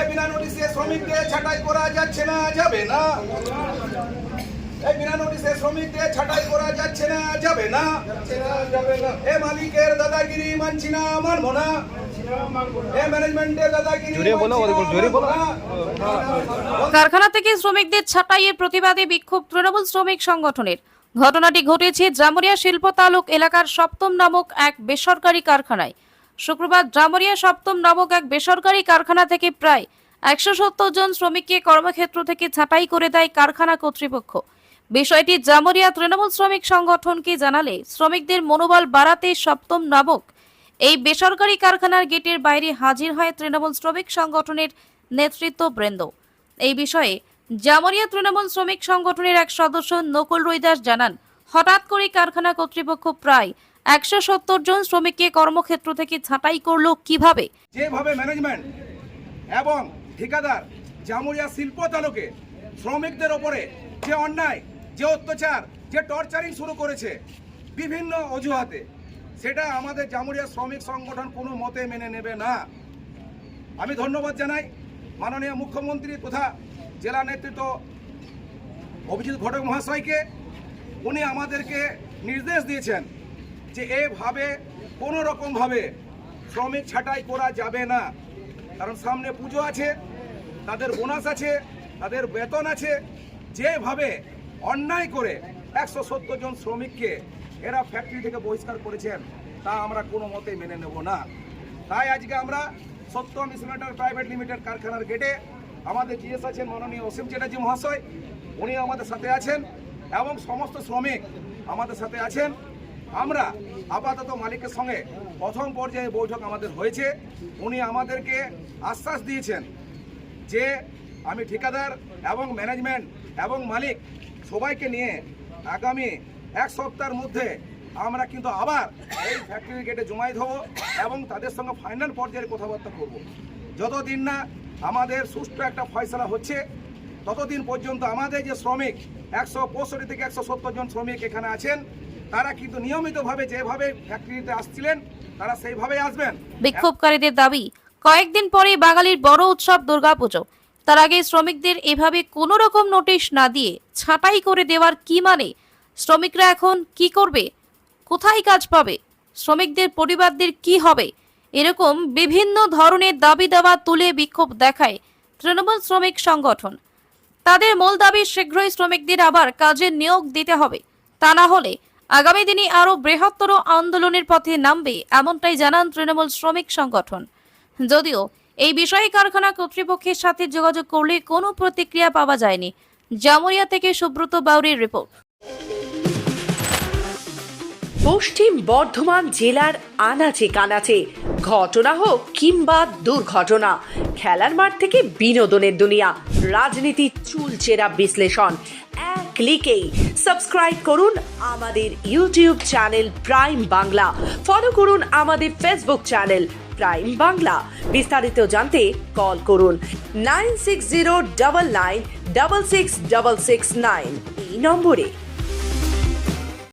এ বিনা নোটিশে শ্রমিকদের ছাঁটাই করা যাচ্ছে না যাবে না। এই বিনা নোটিশে শ্রমিকদের ছাঁটাই করা যাচ্ছে না যাবে না। এ মালিকের দাদাগিরি মানছি না মানবো না। কারখানা থেকে শ্রমিকদের ছাঁটাইয়ের প্রতিবাদে বিক্ষোভ তৃণমূল শ্রমিক সংগঠনের। ঘটনাটি ঘটেছে জামুরিয়া শিল্প তালুক এলাকার সপ্তম নামক এক বেসরকারি কারখানায়। শুক্রবার জামুরিয়া সপ্তম নামক এক বেসরকারি কারখানা থেকে প্রায় একশো সত্তর জন শ্রমিককে কর্মক্ষেত্র থেকে ছাঁটাই করে দেয় কারখানা কর্তৃপক্ষ। বিষয়টি জামরিয়া তৃণমূল শ্রমিক সংগঠনকে জানালে, শ্রমিকদের মনোবল বাড়াতে সপ্তম নামক এই বেসরকারি কারখানার গেটের বাইরে হাজির হয় তৃণমূল শ্রমিক সংগঠনের নেতৃত্ব নেতৃত্ববৃন্দ এই বিষয়ে জামরিয়া তৃণমূল শ্রমিক সংগঠনের এক সদস্য নকুল রৈদাস জানান, হঠাৎ করে কারখানা কর্তৃপক্ষ প্রায় একশো সত্তর জন শ্রমিককে কর্মক্ষেত্র থেকে ছাঁটাই করল কীভাবে? যেভাবে ম্যানেজমেন্ট এবং ঠিকাদার জামুরিয়া শিল্প তালুকে শ্রমিকদের ওপরে যে অন্যায়, যে অত্যাচার, যে টর্চারিং শুরু করেছে বিভিন্ন অজুহাতে, সেটা আমাদের জামুরিয়া শ্রমিক সংগঠন কোনো মতে মেনে নেবে না। আমি ধন্যবাদ জানাই মাননীয় মুখ্যমন্ত্রী তথা জেলা নেতৃত্ব অভিজিৎ ঘটক মহাশয়কে। উনি আমাদেরকে নির্দেশ দিয়েছেন যে এভাবে কোনো রকমভাবে শ্রমিক ছাঁটাই করা যাবে না। কারণ সামনে পুজো আছে, তাদের বোনাস আছে, তাদের বেতন আছে। যেভাবে অন্যায় করে একশো সত্তর জন শ্রমিককে এরা ফ্যাক্টরি থেকে বহিষ্কার করেছেন, তা আমরা কোনো মতেই মেনে নেব না। তাই আজকে আমরা সত্যম ইসমেন্টার প্রাইভেট লিমিটেড কারখানার গেটে আমাদের জিএস আছেন মাননীয় অসীম চ্যাটার্জি মহাশয় উনি আমাদের সাথে আছেন এবং সমস্ত শ্রমিক আমাদের সাথে আছেন। আমরা আপাতত মালিকের সঙ্গে প্রথম পর্যায়ে বৈঠক আমাদের হয়েছে। উনি আমাদেরকে আশ্বাস দিয়েছেন যে আমি ঠিকাদার এবং ম্যানেজমেন্ট এবং মালিক সবাইকে নিয়ে আগামী এক সপ্তাহের মধ্যে আমরা কিন্তু আবার এই ফ্যাক্টরি গেটে জমাই দেবো এবং তাদের সঙ্গে ফাইনাল পর্যায়ে কথাবার্তা করব। যতদিন না আমাদের সুষ্ঠু একটা ফয়সলা হচ্ছে, ততদিন পর্যন্ত আমাদের যে শ্রমিক, একশো পঁয়ষট্টি থেকে একশো সত্তর জন শ্রমিক এখানে আছেন তারা কিন্তু নিয়মিতভাবে যেভাবে ফ্যাক্টরিতে আসছিলেন, তারা সেইভাবেই আসবেন। বিক্ষোভকারীদের দাবি, কয়েকদিন পরে বাঙালির বড় উৎসব দুর্গাপুজো। তার আগে শ্রমিকদের এভাবে কোনো রকম নোটিশ না দিয়ে ছাঁটাই করে দেওয়ার কি মানে? শ্রমিকরা এখন কি করবে? কোথায় কাজ পাবে? শ্রমিকদের পরিবারদের কি হবে? এরকম বিভিন্ন ধরনের দাবি দাওয়া তুলে বিক্ষোভ দেখায় তৃণমূল শ্রমিক সংগঠন। তাদের মূল দাবি শীঘ্রই শ্রমিকদের আবার কাজে নিয়োগ দিতে হবে। তা না হলে আগামী দিনে আরও বৃহত্তর আন্দোলনের পথে নামবে, এমনটাই জানান তৃণমূল শ্রমিক সংগঠন। যদিও এই বিষয়ে কারখানা কর্তৃপক্ষের সাথে যোগাযোগ করলে কোনো প্রতিক্রিয়া পাওয়া যায়নি। জামুরিয়া থেকে সুব্রত বাউরির রিপোর্ট। পশ্চিম বর্ধমান জেলার আনাচে কানাচে, ঘটনা হোক কিংবা দুর্ঘটনা, খেলার মাঠ থেকে বিনোদনের দুনিয়া, রাজনীতি চুলচেরা বিশ্লেষণ, এক ক্লিকেই সাবস্ক্রাইব করুন আমাদের YouTube channel Prime Bangla follow করুন আমাদের ফেসবুক চ্যানেল প্রাইম বাংলা বিস্তারিত জানতে কল করুন nine six zero double nine double six double six nine এই নম্বরে